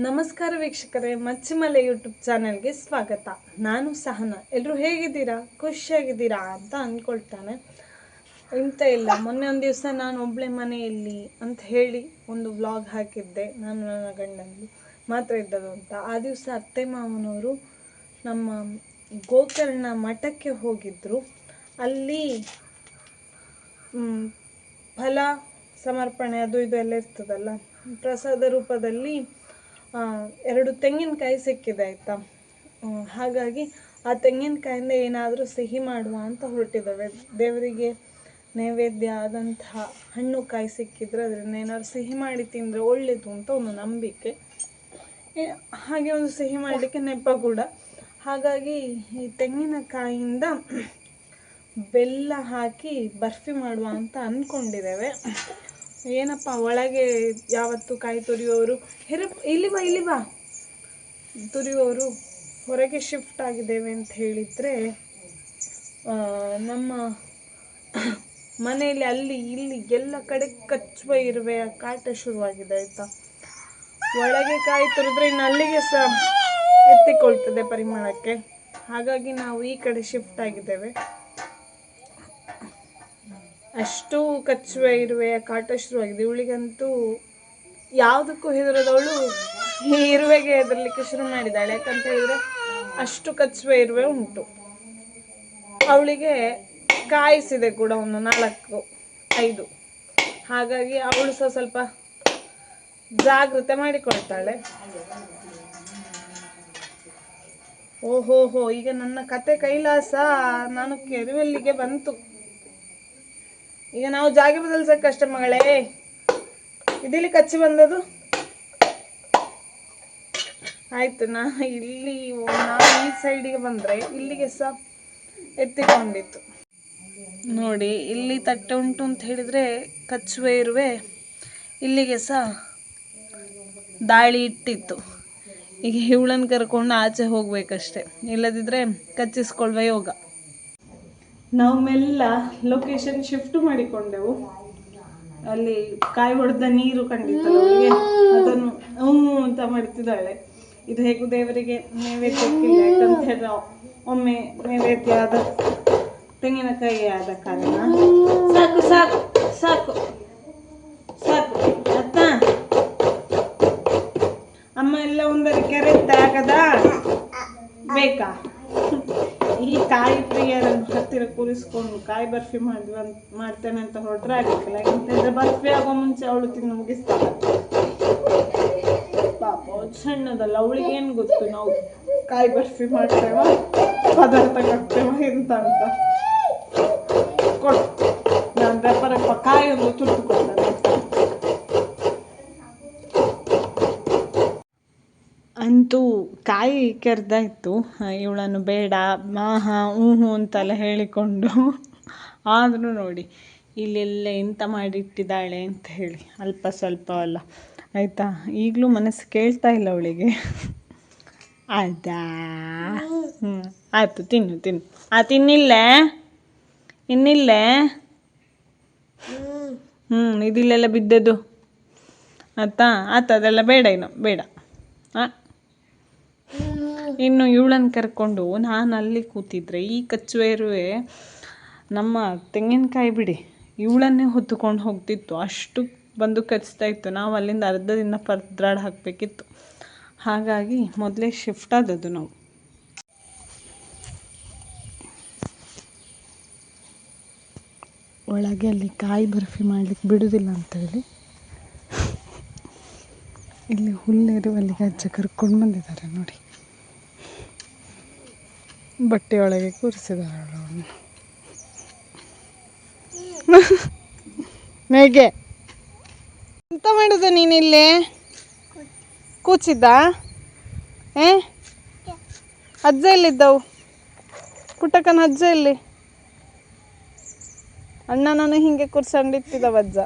ನಮಸ್ಕಾರ ವೀಕ್ಷಕರೇ, ಮಚ್ಚಿಮಲೆ ಯೂಟ್ಯೂಬ್ ಚಾನೆಲ್ಗೆ ಸ್ವಾಗತ. ನಾನು ಸಹನ. ಎಲ್ಲರೂ ಹೇಗಿದ್ದೀರಾ? ಖುಷಿಯಾಗಿದ್ದೀರಾ ಅಂತ ಅಂದ್ಕೊಳ್ತಾನೆ. ಇಂಥ ಇಲ್ಲ. ಮೊನ್ನೆ ಒಂದು ದಿವಸ ನಾನು ಒಬ್ಬಳೆ ಮನೆಯಲ್ಲಿ ಅಂತ ಹೇಳಿ ಒಂದು ವ್ಲಾಗ್ ಹಾಕಿದ್ದೆ, ನಾನು ನನ್ನ ಗಂಡನಲ್ಲಿ ಮಾತ್ರ ಇದ್ದದು ಅಂತ. ಆ ದಿವಸ ಅತ್ತೆ ಮಾವನವರು ನಮ್ಮ ಗೋಕರ್ಣ ಮಠಕ್ಕೆ ಹೋಗಿದ್ದರು ಅಲ್ಲಿ ಫಲ ಸಮರ್ಪಣೆ ಅದು ಇದು ಎಲ್ಲ ಇರ್ತದಲ್ಲ, ಪ್ರಸಾದ ರೂಪದಲ್ಲಿ ಎರಡು ತೆಂಗಿನಕಾಯಿ ಸಿಕ್ಕಿದೆ ಆಯಿತಾ? ಹಾಗಾಗಿ ಆ ತೆಂಗಿನಕಾಯಿಂದ ಏನಾದರೂ ಸಿಹಿ ಮಾಡುವ ಅಂತ ಹೊರಟಿದ್ದಾವೆ. ದೇವರಿಗೆ ನೈವೇದ್ಯ ಆದಂತಹ ಹಣ್ಣು ಕಾಯಿ ಸಿಕ್ಕಿದ್ರೆ ಅದರಿಂದ ಏನಾದ್ರು ಸಿಹಿ ಮಾಡಿ ತಿಂದರೆ ಒಳ್ಳೆಯದು ಅಂತ ಒಂದು ನಂಬಿಕೆ. ಹಾಗೆ ಒಂದು ಸಿಹಿ ಮಾಡಲಿಕ್ಕೆ ನೆಪ ಕೂಡ. ಹಾಗಾಗಿ ಈ ತೆಂಗಿನಕಾಯಿಯಿಂದ ಬೆಲ್ಲ ಹಾಕಿ ಬರ್ಫಿ ಮಾಡುವ ಅಂತ ಅಂದ್ಕೊಂಡಿದ್ದೇವೆ ಏನಪ್ಪ, ಒಳಗೆ ಯಾವತ್ತು ಕಾಯಿ ತುರಿಯುವವರು? ಹೆರ, ಇಲ್ಲಿ ಬಾ ಇಲ್ಲಿ ಬಾ. ತುರಿಯೋರು ಹೊರಗೆ ಶಿಫ್ಟ್ ಆಗಿದ್ದೇವೆ ಅಂತ ಹೇಳಿದರೆ ನಮ್ಮ ಮನೆಯಲ್ಲಿ, ಅಲ್ಲಿ, ಇಲ್ಲಿ ಎಲ್ಲ ಕಡೆ ಕಚ್ಚುವ ಆ ಕಾಟ ಶುರುವಾಗಿದೆ, ಆಯಿತಾ? ಒಳಗೆ ಕಾಯಿ ತುರಿದ್ರೆ ಇನ್ನು ಅಲ್ಲಿಗೆ ಸಹ ಎತ್ತಿಕೊಳ್ತದೆ ಪರಿಮಳಕ್ಕೆ. ಹಾಗಾಗಿ ನಾವು ಈ ಕಡೆ ಶಿಫ್ಟ್ ಆಗಿದ್ದೇವೆ. ಅಷ್ಟು ಕಚ್ಚುವೆ ಇರುವೆ ಕಾಟ ಶುರುವಾಗಿದೆ. ಇವಳಿಗಂತೂ ಯಾವುದಕ್ಕೂ ಹೆದರದವಳು ಈ ಇರುವೆಗೆ ಹೆದರ್ಲಿಕ್ಕೆ ಶುರು ಮಾಡಿದ್ದಾಳೆ. ಯಾಕಂತ ಹೇಳಿದ್ರೆ ಅಷ್ಟು ಕಚ್ಚುವೆ ಇರುವೆ ಉಂಟು. ಅವಳಿಗೆ ಕಾಯಿಸಿದೆ ಕೂಡ ಒಂದು ನಾಲ್ಕು, ಐದು. ಹಾಗಾಗಿ ಅವಳು ಸಹ ಸ್ವಲ್ಪ ಜಾಗೃತೆ ಮಾಡಿಕೊಳ್ತಾಳೆ. ಓಹೋಹೋ, ಈಗ ನನ್ನ ಕತೆ ಕೈಲಾಸ ನಾನು ಕೆರುವಲ್ಲಿಗೆ ಬಂತು. ಈಗ ನಾವು ಜಾಗ ಕಷ್ಟ ಮಗಳೇ. ಇದಿಲ್ಲಿ ಕಚ್ಚಿ ಬಂದದು ಆಯ್ತು, ನಾ ಇಲ್ಲಿ ನಾವು ಈ ಸೈಡಿಗೆ ಬಂದ್ರೆ ಇಲ್ಲಿಗೆ ಸಹ ಎತ್ತಿಕೊಂಡಿತ್ತು. ನೋಡಿ, ಇಲ್ಲಿ ತಟ್ಟೆ ಉಂಟು ಅಂತ ಹೇಳಿದ್ರೆ ಕಚ್ಚುವೆ ಇರುವೆ, ಇಲ್ಲಿಗೆ ಸಹ ದಾಳಿ ಇಟ್ಟಿತ್ತು. ಈಗ ಇವಳನ್ನು ಕರ್ಕೊಂಡು ಆಚೆ ಹೋಗ್ಬೇಕಷ್ಟೆ. ಇಲ್ಲದಿದ್ರೆ ಕಚ್ಚಿಸ್ಕೊಳ್ವೆ ಯೋಗ. ನಾವು ಮೆಲ್ಲ ಲೊಕೇಶನ್ ಶಿಫ್ಟ್ ಮಾಡಿಕೊಂಡೆವು. ಅಲ್ಲಿ ಕಾಯಿ ಹೊಡೆದ ನೀರು ಕಂಡಿತ್ತಲ್ಲ ಅವಳಿಗೆ ಅದನ್ನು ಹ್ಞೂ ಅಂತ ಮಾಡ್ತಿದ್ದಾಳೆ. ಇದು ಹೇಗೂ ದೇವರಿಗೆ ನೈವೇದ್ಯಕ್ಕಿಲ್ಲ ಯಾಕಂತ ಹೇಳಿದ್ರೆ ಒಮ್ಮೆ ನೈವೇದ್ಯ ಆದ ತೆಂಗಿನಕಾಯಿ ಆದ ಕಾರಣ. ಸಾಕು ಸಾಕು ಸಾಕು ಸಾಕು. ಅತ್ತ. ಅಮ್ಮ ಎಲ್ಲ ಒಂದರ ಕೆರೆ ಆಗದ ಬೇಕಾ? ಈ ಕಾಯಿ ಅಂತ ಹತ್ತಿರ ಕೂರಿಸ್ಕೊಂಡು ಕಾಯಿ ಬರ್ಫಿ ಮಾಡಿ ಅಂತ ಮಾಡ್ತೇನೆ ಅಂತ ಹೊರಟ್ರೆ ಆಗಕ್ಕಿಲ್ಲ ಯಾಕಂತಂದ್ರೆ ಬರ್ಫಿ ಆಗೋ ಮುಂಚೆ ಅವಳು ತಿಂದು ಮುಗಿಸ್ತಾಳೆ ಪಾಪ ಸಣ್ಣದಲ್ಲ, ಅವಳಿಗೆ ಏನು ಗೊತ್ತು ನಾವು ಕಾಯಿ ಬರ್ಫಿ ಮಾಡ್ತೇವ, ಪದಾರ್ಥ ಕಟ್ತೇವ, ಎಂತ ಅಂತ. ಕೊಟ್ಟು ನಾನು ವ್ಯಾಪಾರಪ್ಪ ಕಾಯಿ ಒಂದು ತುರ್ತು ಕೊಡ್ತಾನೆ ಅಂತೂ ಕಾಯಿ ಕೆರೆದಾಯ್ತು. ಇವಳನ್ನು ಬೇಡ ಮಾಹ ಹ್ಞೂ ಅಂತೆಲ್ಲ ಹೇಳಿಕೊಂಡು. ಆದರೂ ನೋಡಿ, ಇಲ್ಲೆಲ್ಲ ಎಂತ ಮಾಡಿಟ್ಟಿದ್ದಾಳೆ ಅಂತ ಹೇಳಿ, ಅಲ್ಪ ಸ್ವಲ್ಪ ಅಲ್ಲ. ಆಯಿತಾ? ಈಗಲೂ ಮನಸ್ಸು ಕೇಳ್ತಾ ಇಲ್ಲ ಅವಳಿಗೆ. ಆಯ್ತಾ ಹ್ಞೂ ಆಯಿತು, ತಿನ್ನು ತಿನ್ನು. ಆ, ತಿನ್ನಿಲ್ಲೇ? ಇನ್ನಿಲ್ಲೇ? ಹ್ಞೂ ಇದಿಲ್ಲೆಲ್ಲ ಬಿದ್ದದ್ದು. ಆಯ್ತಾ? ಆತ ಅದೆಲ್ಲ ಬೇಡ ಇನ್ನು, ಬೇಡ. ಹಾಂ ಇನ್ನು ಇವಳನ್ನು ಕರ್ಕೊಂಡು ನಾನು ಅಲ್ಲಿ ಕೂತಿದ್ರೆ ಈ ಕಚ್ಚುವೆರುವೆ ನಮ್ಮ ತೆಂಗಿನಕಾಯಿ ಬಿಡಿ, ಇವಳನ್ನೇ ಹೊತ್ತುಕೊಂಡು ಹೋಗ್ತಿತ್ತು. ಅಷ್ಟು ಬಂದು ಕಚ್ತಾ ಇತ್ತು. ನಾವು ಅಲ್ಲಿಂದ ಅರ್ಧ ದಿನ ಪರ್ದ್ರಾಡ್ ಹಾಕಬೇಕಿತ್ತು. ಹಾಗಾಗಿ ಮೊದಲೇ ಶಿಫ್ಟ್ ಆದದ್ದು ನಾವು. ಒಳಗೆ ಅಲ್ಲಿ ಕಾಯಿ ಬರ್ಫಿ ಮಾಡ್ಲಿಕ್ಕೆ ಬಿಡುವುದಿಲ್ಲ ಅಂತೇಳಿ ಇಲ್ಲಿ ಹುಲ್ಲಿರುವಲ್ಲಿಗೆ ಅಜ್ಜ ಕರ್ಕೊಂಡು ಬಂದಿದ್ದಾರೆ ನೋಡಿ. ಬಟ್ಟೆ ಒಳಗೆ ಕೂರಿಸಿದ್ದಾರೆ ಅವಳನ್ನು ಮೇಗೆ ಎಂತ ಮಾಡಿದೆ ನೀನಿಲ್ಲಿ ಕೂಚಿದ್ದ? ಏ? ಅಜ್ಜ ಎಲ್ಲಿದ್ದವು? ಪುಟ್ಟಕ್ಕನ ಅಜ್ಜ ಎಲ್ಲಿ? ಅಣ್ಣನನ್ನು ಹಿಂಗೆ ಕೂರ್ಸಂಡಿತ್ತಿದ್ದವ ಅಜ್ಜ.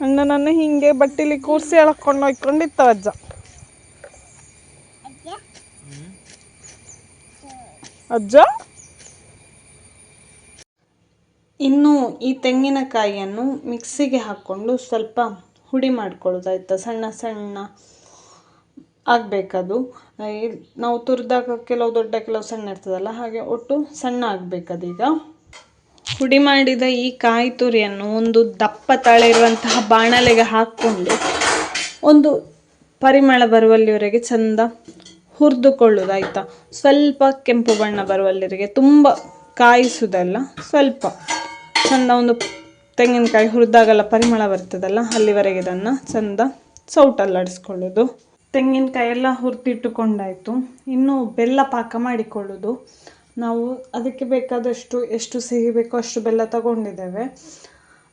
ಅಣ್ಣನನ್ನು ಹಿಂಗೆ ಬಟ್ಟಿಲಿ ಕೂರಿಸಿ ಎಳ್ಕೊಂಡು ಹೋಯ್ಕೊಂಡಿತ್ತವ ಅಜ್ಜ. ಅಜ್ಜ? ಇನ್ನು ಈ ತೆಂಗಿನಕಾಯಿಯನ್ನು ಮಿಕ್ಸಿಗೆ ಹಾಕ್ಕೊಂಡು ಸ್ವಲ್ಪ ಹುಡಿ ಮಾಡ್ಕೊಳ್ಳೋದಾಯ್ತು, ಸಣ್ಣ ಸಣ್ಣ ಆಗಬೇಕದು ನಾವು ತುರಿದಾಗ ಕೆಲವು ದೊಡ್ಡ ಕೆಲವು ಸಣ್ಣ ಇರ್ತದಲ್ಲ, ಹಾಗೆ ಒಟ್ಟು ಸಣ್ಣ ಆಗಬೇಕದೀಗ. ಹುಡಿ ಮಾಡಿದ ಈ ಕಾಯಿ ತುರಿಯನ್ನು ಒಂದು ದಪ್ಪ ತಾಳಿರುವಂತಹ ಇರುವಂತಹ ಬಾಣಲೆಗೆ ಹಾಕ್ಕೊಂಡು ಒಂದು ಪರಿಮಳ ಬರುವಲ್ಲಿವರೆಗೆ ಚಂದ ಹುರಿದುಕೊಳ್ಳೋದು ಆಯಿತಾ ಸ್ವಲ್ಪ ಕೆಂಪು ಬಣ್ಣ ಬರುವಲ್ಲಿರಿಗೆ ತುಂಬ ಕಾಯಿಸುವುದಲ್ಲ ಸ್ವಲ್ಪ. ಚಂದ ಒಂದು ತೆಂಗಿನಕಾಯಿ ಹುರಿದಾಗೆಲ್ಲ ಪರಿಮಳ ಬರ್ತದಲ್ಲ, ಅಲ್ಲಿವರೆಗೆ ಇದನ್ನು ಚಂದ ಸೌಟಲ್ಲಾಡಿಸ್ಕೊಳ್ಳೋದು. ತೆಂಗಿನಕಾಯಿ ಎಲ್ಲ ಹುರಿದಿಟ್ಟುಕೊಂಡಾಯಿತು. ಇನ್ನು ಬೆಲ್ಲ ಪಾಕ ಮಾಡಿಕೊಳ್ಳೋದು. ನಾವು ಅದಕ್ಕೆ ಬೇಕಾದಷ್ಟು ಎಷ್ಟು ಸಿಹಿ ಬೇಕೋ ಅಷ್ಟು ಬೆಲ್ಲ ತಗೊಂಡಿದ್ದೇವೆ.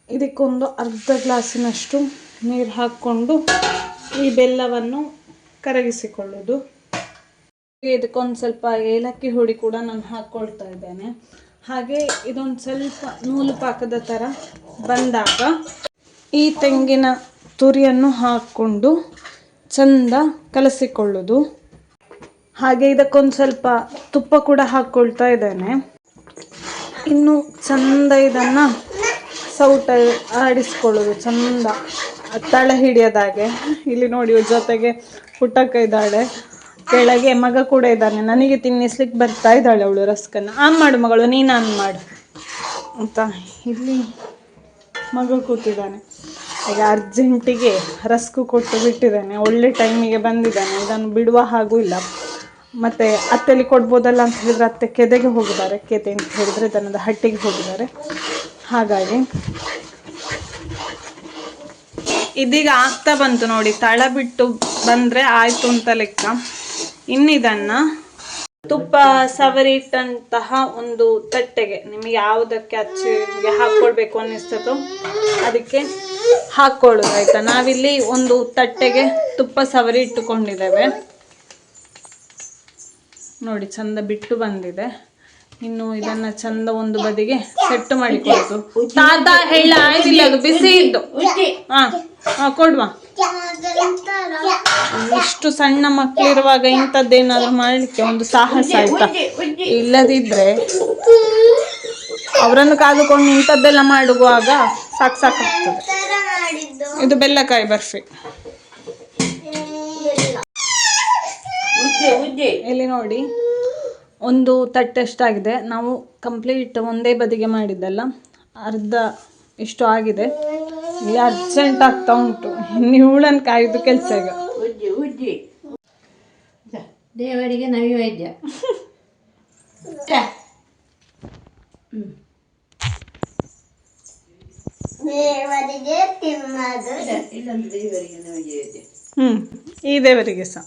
ಇದಕ್ಕೊಂದು ಅರ್ಧ ಗ್ಲಾಸಿನಷ್ಟು ನೀರು ಹಾಕ್ಕೊಂಡು ಈ ಬೆಲ್ಲವನ್ನು ಕರಗಿಸಿಕೊಳ್ಳೋದು. ಇದಕ್ಕೊಂದು ಸ್ವಲ್ಪ ಏಲಕ್ಕಿ ಹುಡಿ ಕೂಡ ನಾನು ಹಾಕ್ಕೊಳ್ತಾ ಇದ್ದೇನೆ. ಹಾಗೆ ಇದೊಂದು ಸ್ವಲ್ಪ ನೂಲು ಪಾಕದ ಥರ ಬಂದಾಗ ಈ ತೆಂಗಿನ ತುರಿಯನ್ನು ಹಾಕ್ಕೊಂಡು ಚಂದ ಕಲಸಿಕೊಳ್ಳೋದು. ಹಾಗೆ ಇದಕ್ಕೊಂದು ಸ್ವಲ್ಪ ತುಪ್ಪ ಕೂಡ ಹಾಕ್ಕೊಳ್ತಾ ಇದ್ದೇನೆ. ಇನ್ನು ಚಂದ ಇದನ್ನು ಸೌಟ ಆಡಿಸ್ಕೊಳ್ಳೋದು, ಚಂದ ತಳ ಹಿಡಿಯೋದಾಗೆ. ಇಲ್ಲಿ ನೋಡಿ ಜೊತೆಗೆ ಪುಟ್ಟಕ್ಕ ಇದ್ದಾಳೆ. ಕೆಳಗೆ ಮಗ ಕೂಡ ಇದ್ದಾನೆ. ನನಗೆ ತಿನ್ನಿಸ್ಲಿಕ್ಕೆ ಬರ್ತಾ ಇದ್ದಾಳೆ ಅವಳು ರಸ್ಕನ್ನು. ಆನ್ ಮಾಡು ಮಗಳು, ನೀನು ಆನ್ ಮಾಡು. ಅಂತ ಇಲ್ಲಿ ಮಗ ಕೂತಿದ್ದಾನೆ. ಈಗ ಅರ್ಜೆಂಟಿಗೆ ರಸ್ಕು ಕೊಟ್ಟು ಬಿಟ್ಟಿದ್ದಾನೆ. ಒಳ್ಳೆ ಟೈಮಿಗೆ ಬಂದಿದ್ದಾನೆ. ಇದನ್ನು ಬಿಡುವ ಹಾಗೂ ಇಲ್ಲ. ಮತ್ತು ಅತ್ತೆಲಿ ಕೊಡ್ಬೋದಲ್ಲ ಅಂತ ಹೇಳಿದ್ರೆ ಅತ್ತೆ ಕೆದೆಗೆ ಹೋಗಿದ್ದಾರೆ. ಕೆದೆ ಅಂತ ಹೇಳಿದ್ರೆ ದನದ ಹಟ್ಟಿಗೆ ಹೋಗಿದ್ದಾರೆ. ಹಾಗಾಗಿ ಇದೀಗ ಆಗ್ತಾ ಬಂತು ನೋಡಿ. ತಳ ಬಿಟ್ಟು ಬಂದರೆ ಆಯಿತು ಅಂತ ಲೆಕ್ಕ. ಇನ್ನಿದನ್ನು ತುಪ್ಪ ಸವರಿಟ್ಟಂತಹ ಒಂದು ತಟ್ಟೆಗೆ ನಿಮಗೆ ಯಾವುದಕ್ಕೆ ಅಚ್ಚಿಗೆ ಹಾಕ್ಕೊಳ್ಬೇಕು ಅನ್ನಿಸ್ತದೋ ಅದಕ್ಕೆ ಹಾಕ್ಕೊಳ್ಳೋದು ಆಯಿತಾ? ನಾವಿಲ್ಲಿ ಒಂದು ತಟ್ಟೆಗೆ ತುಪ್ಪ ಸವರಿ ಇಟ್ಟುಕೊಂಡಿದ್ದೇವೆ. ನೋಡಿ ಚಂದ ಬಿಟ್ಟು ಬಂದಿದೆ. ಇನ್ನು ಇದನ್ನ ಚಂದ ಒಂದು ಬದಿಗೆ ಸೆಟ್ ಮಾಡಿಕೊಳ್ಳೋದು. ತಾತ ಹೇಳ ಬಿಸಿ ಇದ್ದು. ಹಾ ಹಾ ಕೊಡುವ. ಇಷ್ಟು ಸಣ್ಣ ಮಕ್ಕಳಿರುವಾಗ ಇಂಥದ್ದೇನಾದ್ರು ಮಾಡಲಿಕ್ಕೆ ಒಂದು ಸಾಹಸ ಆಯ್ತಾ? ಇಲ್ಲದಿದ್ರೆ ಅವರನ್ನು ಕಾದುಕೊಂಡು ಇಂಥದ್ದೆಲ್ಲ ಮಾಡುವಾಗ ಸಾಕು ಸಾಕಾಗ್ತದೆ ಇದು ಬೆಲ್ಲಕಾಯಿ ಬರ್ಫಿ. ಇಲ್ಲಿ ನೋಡಿ ಒಂದು ತಟ್ಟೆಷ್ಟಾಗಿದೆ ನಾವು ಕಂಪ್ಲೀಟ್ ಒಂದೇ ಬದಿಗೆ ಮಾಡಿದ್ದಲ್ಲ ಅರ್ಧ ಇಷ್ಟು ಆಗಿದೆ. ಇಲ್ಲಿ ಅರ್ಜೆಂಟ್ ಆಗ್ತಾ ಉಂಟು. ಇವಳನ್ನು ಕಾಯ್ದು ಕೆಲಸ ಈಗ. ಉಜ್ಜಿ ಉಜ್ಜಿ ದ, ದೇವರಿಗೆ ನೈವೇದ್ಯ ದ. ಹ್ಮ್. ಇಲ್ಲ, ಇಲ್ಲಂದ್ರೆ ದೇವರಿಗೆ ನೈವೇದ್ಯ ಹ್ಞೂ ಈ ದೇವರಿಗೆ ಸಹ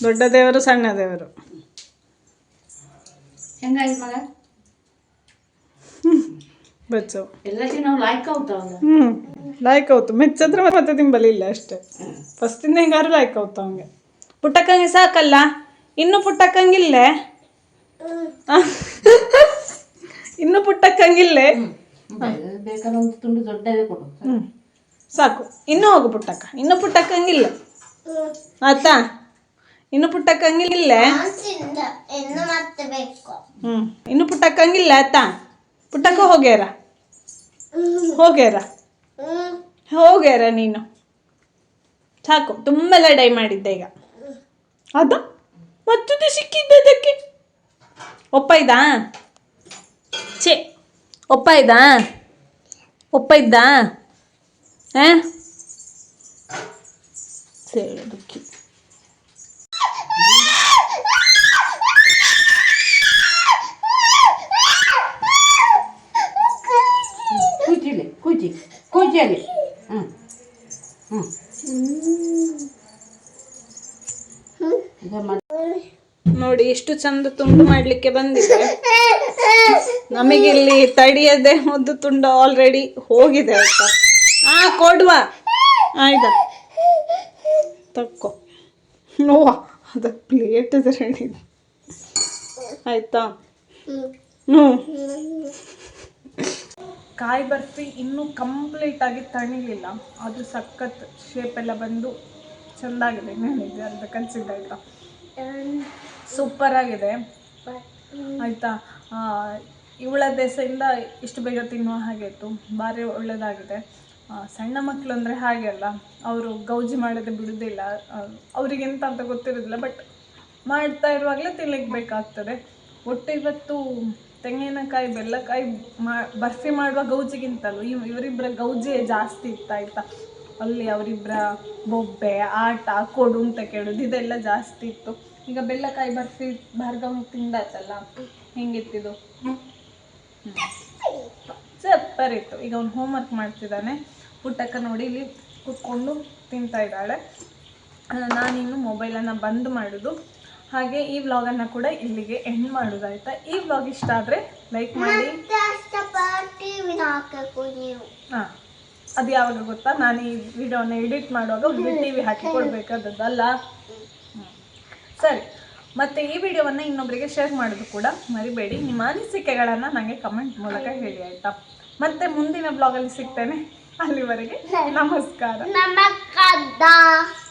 ದೊಡ್ಡ ದೇವರು ಸಣ್ಣ ದೇವರು ಹೆಂಗಾಯ್ತು ಮಗ ಬೆಚ್ಚ. ಎಲ್ಲರಿಗೂ ನಾವು ಲಾಯ್ಕ್ ಔಟ್ ಹ್ಞೂ ಲಾಯ್ಕ್ ಔತು ಮೆಚ್ಚದ್ರೆ ಮತ್ತೆ ಇಲ್ಲ ಅಷ್ಟೇ. ಫಸ್ಟಿಂದ ಹೆಂಗಾರು ಲೈಕ್ ಆಯ್ತು ಅವಂಗೆ ಪುಟ್ಟಕ್ಕಂಗೆ ಸಾಕಲ್ಲ? ಇನ್ನು ಪುಟ್ಟಕ್ಕಂಗಿಲ್ಲೇ? ಇನ್ನು ಪುಟ್ಟಕ್ಕಂಗಿಲ್ಲೇ? ಹ್ಞೂ ಸಾಕು. ಇನ್ನೂ ಹೋಗು ಪುಟ್ಟಕ್ಕ. ಇನ್ನು ಪುಟ್ಟಕ್ಕಂಗಿಲ್ಲ. ಆಯ್ತಾ? ಇನ್ನು ಪುಟ್ಟಕ್ಕಂಗಿಲ್ಲ? ಹ್ಞೂ ಇನ್ನು ಪುಟ್ಟಕ್ಕಂಗಿಲ್ಲ ಆಯ್ತಾ? ಪುಟ್ಟಕ್ಕ ಹೋಗ್ಯಾರ? ಹೋಗ್ಯಾರ? ಹೋಗ್ಯಾರ ನೀನು? ಸಾಕು ತುಂಬ ಡೈ ಮಾಡಿದ್ದೆ ಈಗ. ಅದ? ಮತ್ತದು ಸಿಕ್ಕಿದ್ದೆ ಅದಕ್ಕೆ? ಒಪ್ಪ ಇದ್ದಾ ಛೇ ಒಪ್ಪ ಇದ್ದಾ ಒಪ್ಪ ಇದ್ದಾ ಹಾಂ ಸೇಳೋದಕ್ಕೆ ಕೂಚಿಲಿ ಕೂಚಿ ಕೂಚಿಯಲ್ಲಿ ಹ್ಞೂ ಹ್ಞೂ ಈಗ ಮ- ನೋಡಿ ಎಷ್ಟು ಚಂದ ತುಂಡು ಮಾಡಲಿಕ್ಕೆ ಬಂದಿದೆ. ನಮಗಿಲ್ಲಿ ತಡಿಯದೆ ಒಂದು ತುಂಡು ಆಲ್ರೆಡಿ ಹೋಗಿದೆ ಆಯ್ತಾ ಹಾ ಕೊಡುವ. ಆಯ್ತಾ. ತಕ್ಕೋ. ನೋವ ಅದು ಪ್ಲೇಟ್ ಇದೆ ರೆಡಿ ಆಯ್ತಾ? ಹ್ಞೂ. ಕಾಯಿ ಬರ್ಫಿ ಇನ್ನೂ ಕಂಪ್ಲೀಟ್ ಆಗಿ ತಣಿಲಿಲ್ಲ. ಅದು ಸಖತ್ ಶೇಪ್ ಎಲ್ಲ ಬಂದು ಚೆಂದಾಗಿದೆ. ಹೇಳಿದ್ದೆ ಅಂತ ಕಲಿಸಿದ್ದೆ ಆಯ್ತಾ ಸೂಪರ್ ಆಗಿದೆ. ಆಯ್ತಾ? ಇವಳ ದೆಸೆಯಿಂದ ಇಷ್ಟು ಬೇಗ ತಿನ್ನುವ ಹಾಗೆ ಇತ್ತು. ಭಾರಿ ಒಳ್ಳೆಯದಾಗಿದೆ ಸಣ್ಣ ಮಕ್ಕಳು ಅಂದರೆ ಹಾಗೆ ಅಲ್ಲ. ಅವರು ಗೌಜಿ ಮಾಡೋದೇ ಬಿಡುವುದಿಲ್ಲ ಅವ್ರಿಗೆ ಎಂತ ಅಂತ ಗೊತ್ತಿರೋದಿಲ್ಲ ಬಟ್ ಮಾಡ್ತಾ ಇರುವಾಗಲೇ ತಿನ್ಲಿಕ್ಕೆ ಬೇಕಾಗ್ತದೆ. ಒಟ್ಟು ಇವತ್ತು ತೆಂಗಿನಕಾಯಿ, ಬೆಲ್ಲಕಾಯಿ ಮಾ, ಬರ್ಫಿ ಮಾಡುವ ಗೌಜಿಗಿಂತಲೂ ಇವ್ ಇವರಿಬ್ಬರ ಗೌಜಿಯೇ ಜಾಸ್ತಿ ಇತ್ತಾಯ್ತಾ ಅಲ್ಲಿ ಅವರಿಬ್ಬರ ಬೊಬ್ಬೆ, ಆಟ, ಕೊಡು ಅಂತ ಕೇಳೋದು, ಇದೆಲ್ಲ ಜಾಸ್ತಿ ಇತ್ತು. ಈಗ ಬೆಲ್ಲಕಾಯಿ ಬರ್ಸಿ ಭಾರ್ಗವ್ ತಿಂದಾಯ್ತಲ್ಲ ಹೆಂಗಿತ್ತಿದು ಸೂಪರ್ ಇತ್ತು. ಈಗ ಅವ್ನು ಹೋಮ್ವರ್ಕ್ ಮಾಡ್ತಿದ್ದಾನೆ. ಪುಟ್ಟಕ್ಕ ನೋಡಿ ಇಲ್ಲಿ ಕುತ್ಕೊಂಡು ತಿಂತಾ ಇದ್ದಾಳೆ. ನಾನಿನ್ನು ಮೊಬೈಲನ್ನು ಬಂದ್ ಮಾಡೋದು. ಹಾಗೆ ಈ ವ್ಲಾಗನ್ನು ಕೂಡ ಇಲ್ಲಿಗೆ ಎಂಡ್ ಮಾಡೋದಾಯ್ತಾ ಈ ವ್ಲಾಗ್ ಇಷ್ಟ ಆದರೆ ಲೈಕ್ ಮಾಡಿ. ಹಾಂ ಅದು ಯಾವಾಗ ಗೊತ್ತಾ? ನಾನು ಈ ವಿಡಿಯೋನ ಎಡಿಟ್ ಮಾಡುವಾಗ ಒಂದು ಟಿ ವಿ ಹಾಕಿ ಕೊಡಬೇಕಾದದ್ದಲ್ಲ? ಸರಿ ಮತ್ತು ಈ ವಿಡಿಯೋವನ್ನು ಇನ್ನೊಬ್ಬರಿಗೆ ಶೇರ್ ಮಾಡೋದು ಕೂಡ ಮರಿಬೇಡಿ. ನಿಮ್ಮ ಅನಿಸಿಕೆಗಳನ್ನು ನನಗೆ ಕಮೆಂಟ್ ಮೂಲಕ ಹೇಳಿ ಆಯಿತಾ? ಮತ್ತೆ ಮುಂದಿನ ಬ್ಲಾಗಲ್ಲಿ ಸಿಗ್ತೇನೆ. ಅಲ್ಲಿವರೆಗೆ ನಮಸ್ಕಾರ. ನಮಸ್ಕಾರ.